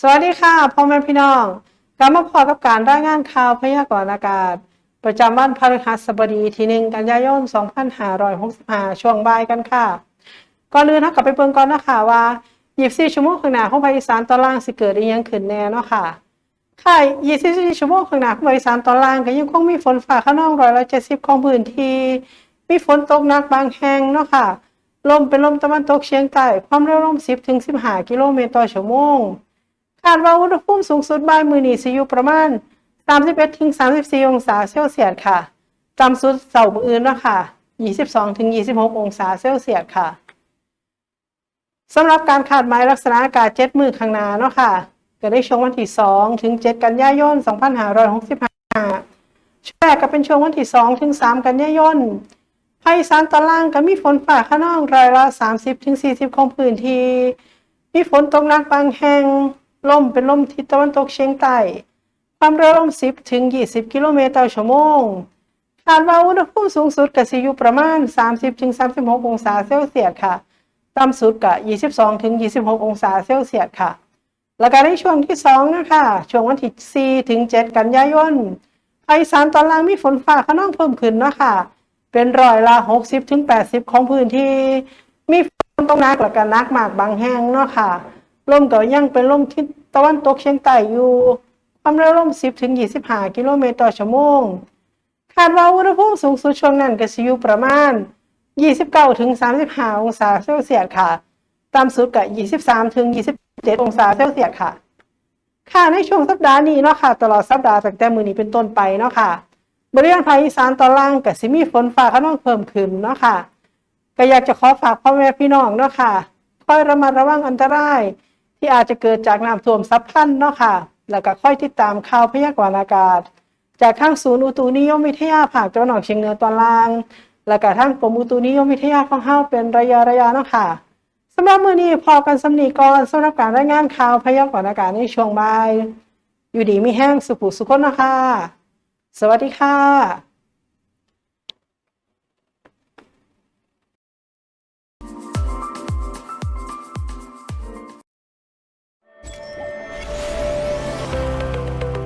สวัสดีค่ะพ่อแม่พี่น้องกลับมาพอกับการรายงานข่าวพยากรณ์อากาศ ประจำวันพฤหัสบดีที่หนึ่งกันยายน 2565 ช่วงบ่ายกันค่ะ ก่อนอื่นเรากลับไปเบิ่งก่อนนะคะว่า24ชั่วโมงข้างหน้าของภาคอีสานตอนล่างสิเกิดอีหยังขึ้นแน่เนาะค่ะค่ะ24ชั่วโมงข้างหน้าของภาคอีสานตอนล่างก็ยังคงมีฝนฟ้าขนองร้อยละ70 ของพื้นที่มีฝนตกหนักบางแห่งเนาะค่ะลมเป็นลมตะวันตกเฉียงใต้ความเร็วลม 10ถึง15 กิโลเมตรต่อชั่วโมง คาดว่าอุณหภูมิสูงสุดบ่ายมือนี้สิอยู่ประมาณ 31ถึง34 องศาเซลเซียสค่ะต่ำสุดเสาร์มื้ออื่นเนาะค่ะ 22ถึง26 องศาเซลเซียสค่ะสำหรับการคาดหมายลักษณะอากาศ7มือข้างหน้าเนาะค่ะก็ได้ช่วงวันที่2ถึง7กันยายน 2565ช่วงแรกก็เป็นช่วงวันที่2ถึง3กันยายนภาคอีสานตอนล่างก็มีฝนฟ้าขนองร้อยละ 30ถึง40 ของพื้นที่ มีฝนตกหนักบางแห่ง ลมเป็นลมทิศตะวันตกเฉียงใต้ ความเร็วลม 10 ถึง 20 กิโลเมตรต่อชั่วโมง คาดว่าอุณหภูมิสูงสุดก็สิอยู่ประมาณ 30 ถึง 36 องศาเซลเซียสค่ะ ต่ำสุดก็22 ถึง 26 องศาเซลเซียสค่ะ แล้วก็ในช่วงที่ 2 นะคะ ช่วงวันที่4ถึง 7 กันยายนภาคอีสานตอนล่างมีฝนฟ้าขนองเพิ่มขึ้นนะค่ะเป็นร้อยละ 60 ถึง 80 ของพื้นที่ มีฝนตกหนักแล้วก็นักมากบางแห่งเนาะค่ะ ลมก็ยังเป็นลมทิศตะวันตกเฉียงใต้อยู่ ความเร็วลม 10ถึง25 กิโลเมตรต่อชั่วโมง คาดว่าอุณหภูมิสูงสุดช่วงนั้นก็สิอยู่ประมาณ 29ถึง35 องศาเซลเซียสค่ะต่ำสุดก็23ถึง27 องศาเซลเซียสค่ะ ค่ะในช่วงสัปดาห์นี้เนาะค่ะ ตลอดสัปดาห์ตั้งแต่มื้อนี้เป็นต้นไปเนาะค่ะ บริเวณภาคอีสานตอนล่างก็สิมีฝนฟ้าขนองเพิ่มขึ้นเนาะค่ะ ก็อยากจะขอฝากพ่อแม่พี่น้องเนาะค่ะคอยระมัดระวังอันตราย ที่อาจจะเกิดจากน้ำท่วมซับพลันเนาะค่ะ แล้วก็ค่อยติดตามข่าวพยากรณ์อากาศ จากทางศูนย์อุตุนิยมวิทยาภาคตะวันออกเฉียงเหนือตอนล่าง แล้วก็ทางกรมอุตุนิยมวิทยาของเฮาเป็นระยะระยะเนาะค่ะสำหรับมื้อนี้พอกันสำนีก่อนสำหรับการรายงานข่าวพยากรณ์อากาศในช่วงบ่าย อยู่ดีมีแห้งสุขุสุขคนนะคะ สวัสดีค่ะ